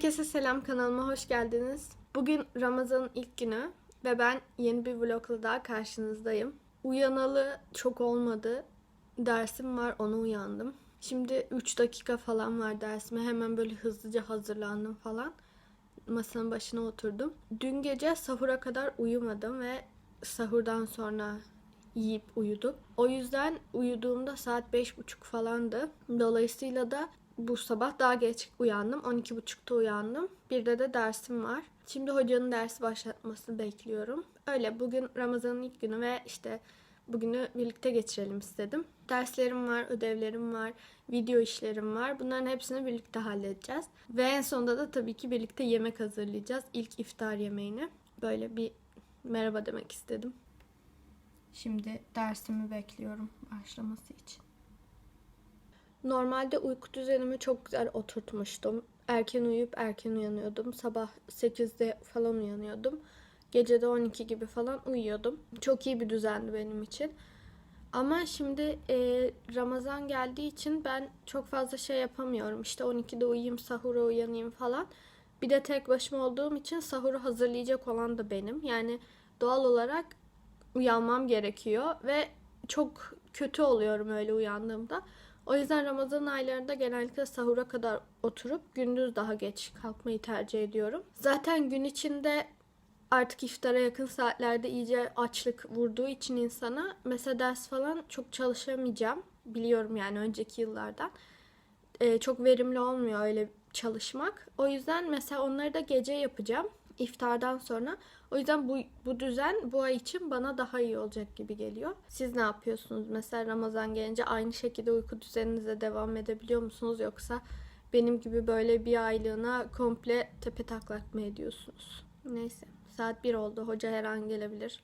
Herkese selam kanalıma hoş geldiniz. Bugün Ramazan'ın ilk günü ve ben yeni bir vlogla daha karşınızdayım. Uyanalı çok olmadı. Dersim var ona uyandım. Şimdi 3 dakika falan var dersime. Hemen böyle hızlıca hazırlandım falan. Masanın başına oturdum. Dün gece sahura kadar uyumadım ve sahurdan sonra yiyip uyudum. O yüzden uyuduğumda saat 5.30 falandı. Dolayısıyla da bu sabah daha geç uyandım. 12.30'da uyandım. Bir de de dersim var. Şimdi hocanın dersi başlatmasını bekliyorum. Öyle bugün Ramazan'ın ilk günü ve işte bugünü birlikte geçirelim istedim. Derslerim var, ödevlerim var, video işlerim var. Bunların hepsini birlikte halledeceğiz. Ve en sonunda da tabii ki birlikte yemek hazırlayacağız. İlk iftar yemeğini. Böyle bir merhaba demek istedim. Şimdi dersimi bekliyorum başlaması için. Normalde uyku düzenimi çok güzel oturtmuştum. Erken uyuyup erken uyanıyordum. Sabah 8'de falan uyanıyordum. Gece de 12 gibi falan uyuyordum. Çok iyi bir düzendi benim için. Ama şimdi e, Ramazan geldiği için ben çok fazla şey yapamıyorum. İşte 12'de uyuyayım, sahura uyanayım falan. Bir de tek başıma olduğum için sahuru hazırlayacak olan da benim. Yani doğal olarak uyanmam gerekiyor ve çok kötü oluyorum öyle uyandığımda. O yüzden Ramazan aylarında genellikle sahura kadar oturup gündüz daha geç kalkmayı tercih ediyorum. Zaten gün içinde artık iftara yakın saatlerde iyice açlık vurduğu için insana mesela ders falan çok çalışamayacağım. Biliyorum yani önceki yıllardan. Ee, çok verimli olmuyor öyle çalışmak. O yüzden mesela onları da gece yapacağım iftardan sonra. O yüzden bu, bu düzen bu ay için bana daha iyi olacak gibi geliyor. Siz ne yapıyorsunuz? Mesela Ramazan gelince aynı şekilde uyku düzeninize devam edebiliyor musunuz? Yoksa benim gibi böyle bir aylığına komple tepe taklak mı ediyorsunuz? Neyse saat 1 oldu. Hoca her an gelebilir.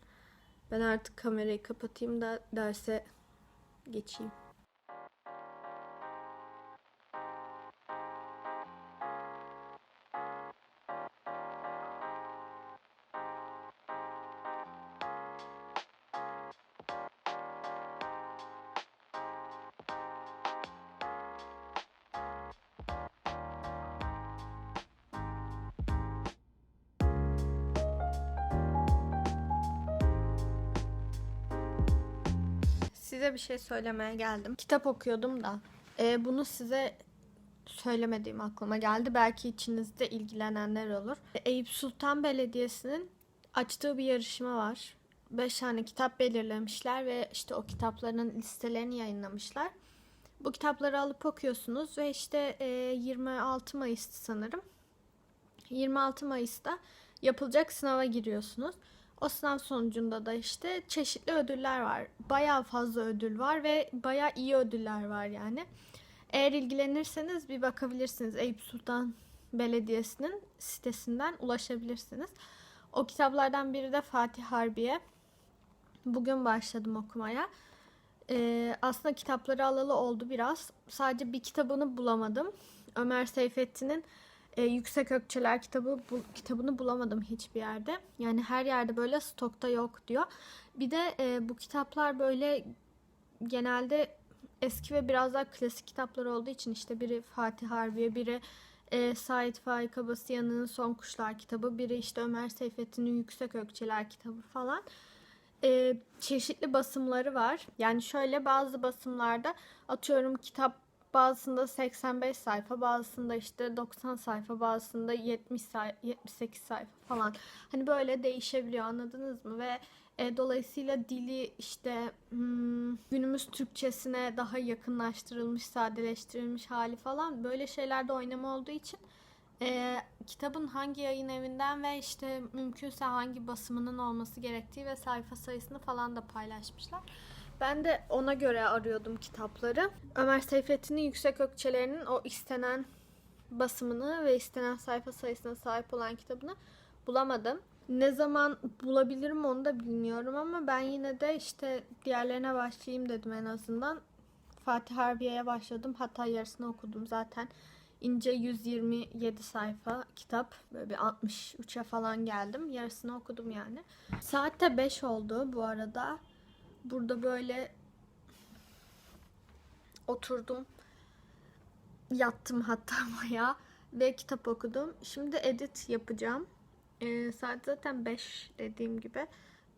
Ben artık kamerayı kapatayım da derse geçeyim. Size bir şey söylemeye geldim. Kitap okuyordum da. e, bunu size söylemediğim aklıma geldi. Belki içinizde ilgilenenler olur. Eyüp Sultan Belediyesi'nin açtığı bir yarışma var. 5 tane kitap belirlemişler ve işte o kitapların listelerini yayınlamışlar. Bu kitapları alıp okuyorsunuz ve işte e, 26 Mayıs sanırım. 26 Mayıs'ta yapılacak sınava giriyorsunuz. O sınav sonucunda da işte çeşitli ödüller var. Bayağı fazla ödül var ve bayağı iyi ödüller var yani. Eğer ilgilenirseniz bir bakabilirsiniz. Eyüp Sultan Belediyesi'nin sitesinden ulaşabilirsiniz. O kitaplardan biri de Fatih Harbiye. Bugün başladım okumaya. Ee, aslında kitapları alalı oldu biraz. Sadece bir kitabını bulamadım. Ömer Seyfettin'in e, Yüksek Ökçeler kitabı bu, kitabını bulamadım hiçbir yerde. Yani her yerde böyle stokta yok diyor. Bir de e, bu kitaplar böyle genelde eski ve biraz daha klasik kitaplar olduğu için işte biri Fatih Harbiye, biri e, Said Faik Abasıyan'ın Son Kuşlar kitabı, biri işte Ömer Seyfettin'in Yüksek Ökçeler kitabı falan. E, çeşitli basımları var. Yani şöyle bazı basımlarda atıyorum kitap bazısında 85 sayfa, bazısında işte 90 sayfa, bazısında 70 sayfa, 78 sayfa falan. Hani böyle değişebiliyor anladınız mı? Ve e, dolayısıyla dili işte hmm, günümüz Türkçesine daha yakınlaştırılmış, sadeleştirilmiş hali falan böyle şeylerde oynama olduğu için e, kitabın hangi yayın evinden ve işte mümkünse hangi basımının olması gerektiği ve sayfa sayısını falan da paylaşmışlar. Ben de ona göre arıyordum kitapları. Ömer Seyfettin'in Yüksek Ökçelerinin o istenen basımını ve istenen sayfa sayısına sahip olan kitabını bulamadım. Ne zaman bulabilirim onu da bilmiyorum ama ben yine de işte diğerlerine başlayayım dedim en azından. Fatih Harbiye'ye başladım. Hatta yarısını okudum zaten. İnce 127 sayfa kitap. Böyle bir 63'e falan geldim. Yarısını okudum yani. Saat de 5 oldu bu arada. Burada böyle oturdum. Yattım hatta baya. ve kitap okudum. Şimdi edit yapacağım. Ee, saat zaten 5 dediğim gibi.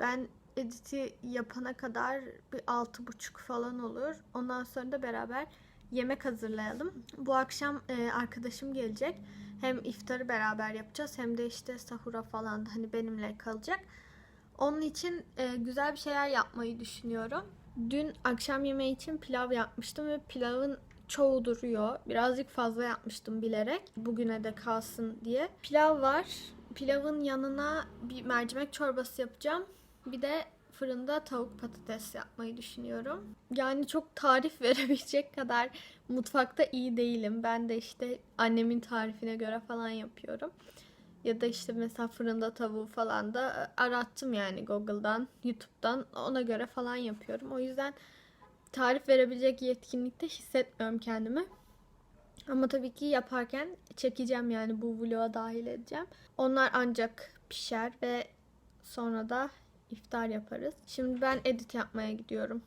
Ben editi yapana kadar bir altı buçuk falan olur. Ondan sonra da beraber yemek hazırlayalım. Bu akşam e, arkadaşım gelecek. Hem iftarı beraber yapacağız hem de işte sahura falan da hani benimle kalacak. Onun için e, güzel bir şeyler yapmayı düşünüyorum. Dün akşam yemeği için pilav yapmıştım ve pilavın çoğu duruyor. Birazcık fazla yapmıştım bilerek. Bugüne de kalsın diye. Pilav var. Pilavın yanına bir mercimek çorbası yapacağım. Bir de fırında tavuk patates yapmayı düşünüyorum. Yani çok tarif verebilecek kadar mutfakta iyi değilim. Ben de işte annemin tarifine göre falan yapıyorum. Ya da işte mesela fırında tavuğu falan da arattım yani Google'dan, YouTube'dan ona göre falan yapıyorum. O yüzden tarif verebilecek yetkinlikte hissetmiyorum kendimi. Ama tabii ki yaparken çekeceğim yani bu vloga dahil edeceğim. Onlar ancak pişer ve sonra da iftar yaparız. Şimdi ben edit yapmaya gidiyorum.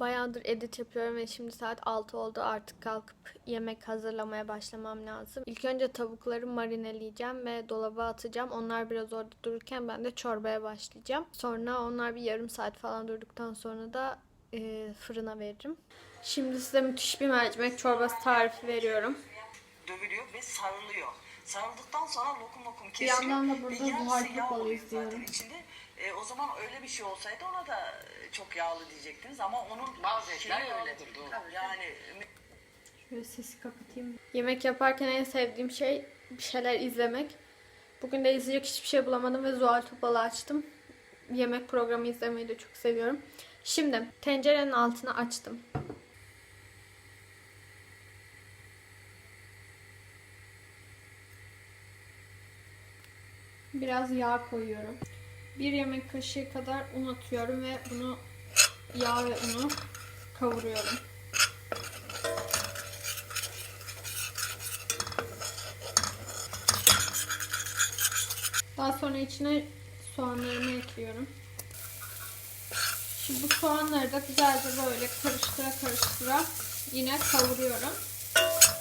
Bayağıdır edit yapıyorum ve şimdi saat 6 oldu. Artık kalkıp yemek hazırlamaya başlamam lazım. İlk önce tavukları marineleyeceğim ve dolaba atacağım. Onlar biraz orada dururken ben de çorbaya başlayacağım. Sonra onlar bir yarım saat falan durduktan sonra da e, fırına veririm. Şimdi size müthiş bir mercimek çorbası tarifi veriyorum. dövülüyor ve sarılıyor. Sarıldıktan sonra lokum lokum Bir kesiliyor. yandan da burada Topal'ı oluyor içinde. E, o zaman öyle bir şey olsaydı ona da e, çok yağlı diyecektiniz ama onun Bazı etler şeyi öyledir, doğru. Yani Şöyle sesi kapatayım. Yemek yaparken en sevdiğim şey bir şeyler izlemek. Bugün de izleyecek hiçbir şey bulamadım ve Zuhal Topal'ı açtım. Yemek programı izlemeyi de çok seviyorum. Şimdi tencerenin altını açtım. Biraz yağ koyuyorum. Bir yemek kaşığı kadar un atıyorum ve bunu yağ ve unu kavuruyorum. Daha sonra içine soğanlarımı ekliyorum. Şimdi bu soğanları da güzelce böyle karıştıra karıştıra yine kavuruyorum.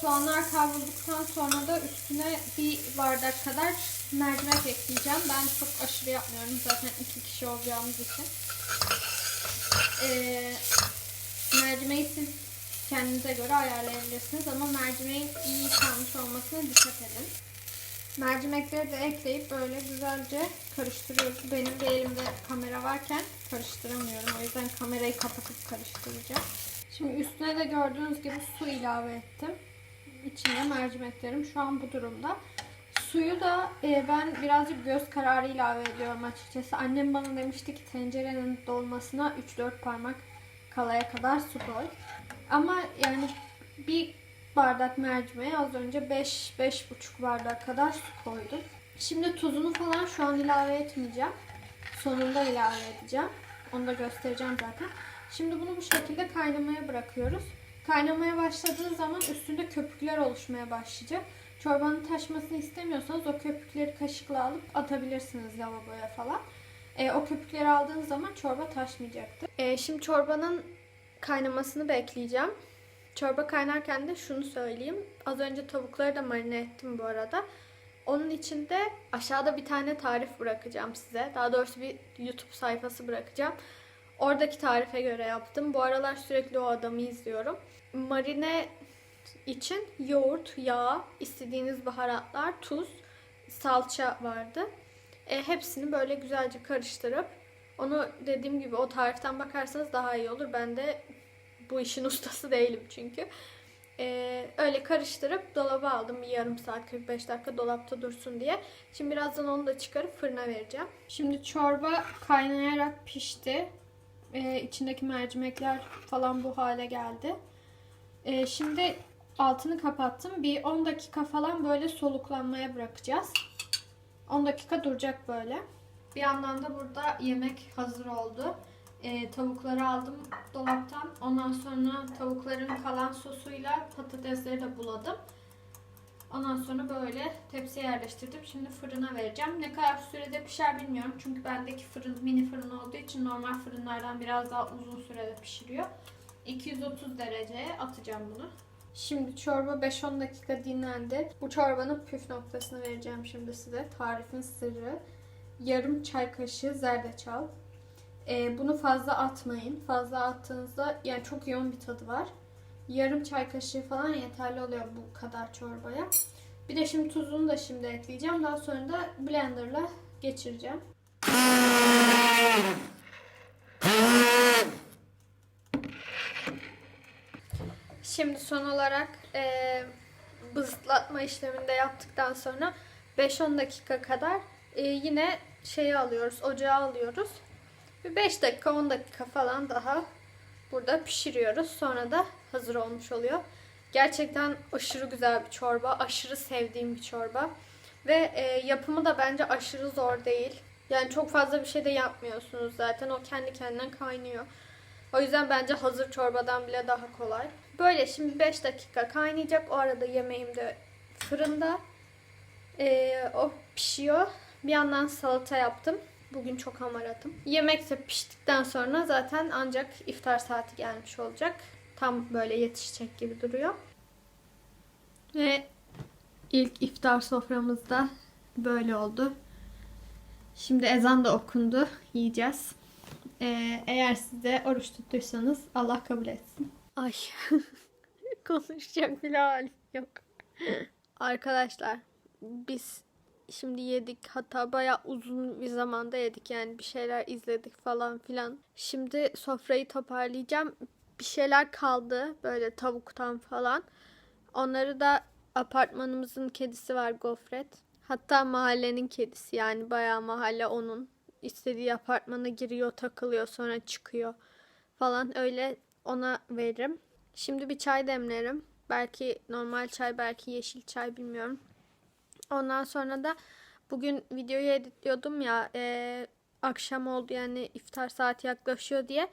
Soğanlar kavrulduktan sonra da üstüne bir bardak kadar mercimek ekleyeceğim. Ben çok aşırı yapmıyorum zaten iki kişi olacağımız için. Ee, mercimeği siz kendinize göre ayarlayabilirsiniz ama mercimeğin iyi yıkanmış olmasına dikkat edin. Mercimekleri de ekleyip böyle güzelce karıştırıyoruz. Benim de elimde kamera varken karıştıramıyorum. O yüzden kamerayı kapatıp karıştıracağım. Şimdi üstüne de gördüğünüz gibi su ilave ettim. İçine mercimeklerim şu an bu durumda. Suyu da e, ben birazcık göz kararı ilave ediyorum açıkçası. Annem bana demişti ki tencerenin dolmasına 3-4 parmak kalaya kadar su koy. Ama yani bir bardak mercimeğe az önce 5-5,5 bardak kadar su koydum. Şimdi tuzunu falan şu an ilave etmeyeceğim. Sonunda ilave edeceğim. Onu da göstereceğim zaten. Şimdi bunu bu şekilde kaynamaya bırakıyoruz. Kaynamaya başladığı zaman üstünde köpükler oluşmaya başlayacak. Çorbanın taşmasını istemiyorsanız o köpükleri kaşıkla alıp atabilirsiniz lavaboya falan. E, o köpükleri aldığınız zaman çorba taşmayacaktır. E, şimdi çorbanın kaynamasını bekleyeceğim. Çorba kaynarken de şunu söyleyeyim. Az önce tavukları da marine ettim bu arada. Onun için de aşağıda bir tane tarif bırakacağım size. Daha doğrusu bir YouTube sayfası bırakacağım. Oradaki tarife göre yaptım. Bu aralar sürekli o adamı izliyorum. Marine için yoğurt, yağ, istediğiniz baharatlar, tuz, salça vardı. E, hepsini böyle güzelce karıştırıp onu dediğim gibi o tariften bakarsanız daha iyi olur. Ben de bu işin ustası değilim çünkü. Ee, öyle karıştırıp dolaba aldım bir yarım saat 45 dakika dolapta dursun diye. Şimdi birazdan onu da çıkarıp fırına vereceğim. Şimdi çorba kaynayarak pişti. Ee, içindeki mercimekler falan bu hale geldi. Ee, şimdi Altını kapattım. Bir 10 dakika falan böyle soluklanmaya bırakacağız. 10 dakika duracak böyle. Bir yandan da burada yemek hazır oldu. Ee, tavukları aldım dolaptan. Ondan sonra tavukların kalan sosuyla patatesleri de buladım. Ondan sonra böyle tepsiye yerleştirdim. Şimdi fırına vereceğim. Ne kadar sürede pişer bilmiyorum. Çünkü bendeki fırın mini fırın olduğu için normal fırınlardan biraz daha uzun sürede pişiriyor. 230 dereceye atacağım bunu. Şimdi çorba 5-10 dakika dinlendi. Bu çorbanın püf noktasını vereceğim şimdi size. Tarifin sırrı. Yarım çay kaşığı zerdeçal. Ee, bunu fazla atmayın. Fazla attığınızda yani çok yoğun bir tadı var. Yarım çay kaşığı falan yeterli oluyor bu kadar çorbaya. Bir de şimdi tuzunu da şimdi ekleyeceğim. Daha sonra da blenderla geçireceğim. Şimdi son olarak eee bızlatma işlemini yaptıktan sonra 5-10 dakika kadar eee, yine şeyi alıyoruz, ocağa alıyoruz. Bir 5 dakika 10 dakika falan daha burada pişiriyoruz. Sonra da hazır olmuş oluyor. Gerçekten aşırı güzel bir çorba. Aşırı sevdiğim bir çorba. Ve e, yapımı da bence aşırı zor değil. Yani çok fazla bir şey de yapmıyorsunuz zaten. O kendi kendine kaynıyor. O yüzden bence hazır çorbadan bile daha kolay. Böyle şimdi 5 dakika kaynayacak. O arada yemeğim de fırında. Ee, o pişiyor. Bir yandan salata yaptım. Bugün çok hamaratım. Yemek de piştikten sonra zaten ancak iftar saati gelmiş olacak. Tam böyle yetişecek gibi duruyor. Ve ilk iftar soframızda böyle oldu. Şimdi ezan da okundu. Yiyeceğiz. Ee, eğer siz de oruç tuttuysanız Allah kabul etsin. Ay konuşacak bile halim yok. Arkadaşlar biz şimdi yedik hatta bayağı uzun bir zamanda yedik yani bir şeyler izledik falan filan. Şimdi sofrayı toparlayacağım. Bir şeyler kaldı böyle tavuktan falan. Onları da apartmanımızın kedisi var gofret. Hatta mahallenin kedisi yani bayağı mahalle onun. İstediği apartmana giriyor, takılıyor, sonra çıkıyor falan öyle ona veririm. Şimdi bir çay demlerim. Belki normal çay, belki yeşil çay bilmiyorum. Ondan sonra da bugün videoyu editliyordum ya e, akşam oldu yani iftar saati yaklaşıyor diye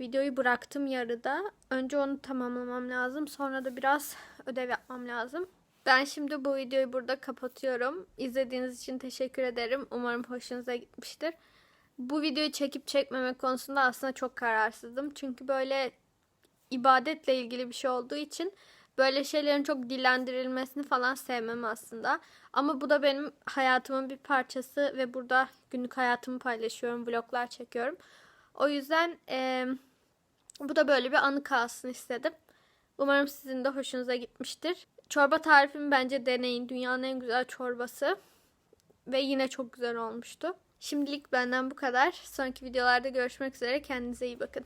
videoyu bıraktım yarıda. Önce onu tamamlamam lazım. Sonra da biraz ödev yapmam lazım. Ben şimdi bu videoyu burada kapatıyorum. İzlediğiniz için teşekkür ederim. Umarım hoşunuza gitmiştir. Bu videoyu çekip çekmemek konusunda aslında çok kararsızdım. Çünkü böyle ibadetle ilgili bir şey olduğu için böyle şeylerin çok dillendirilmesini falan sevmem aslında. Ama bu da benim hayatımın bir parçası ve burada günlük hayatımı paylaşıyorum, vloglar çekiyorum. O yüzden eee, bu da böyle bir anı kalsın istedim. Umarım sizin de hoşunuza gitmiştir. Çorba tarifimi bence deneyin. Dünyanın en güzel çorbası. Ve yine çok güzel olmuştu. Şimdilik benden bu kadar. Sonraki videolarda görüşmek üzere. Kendinize iyi bakın.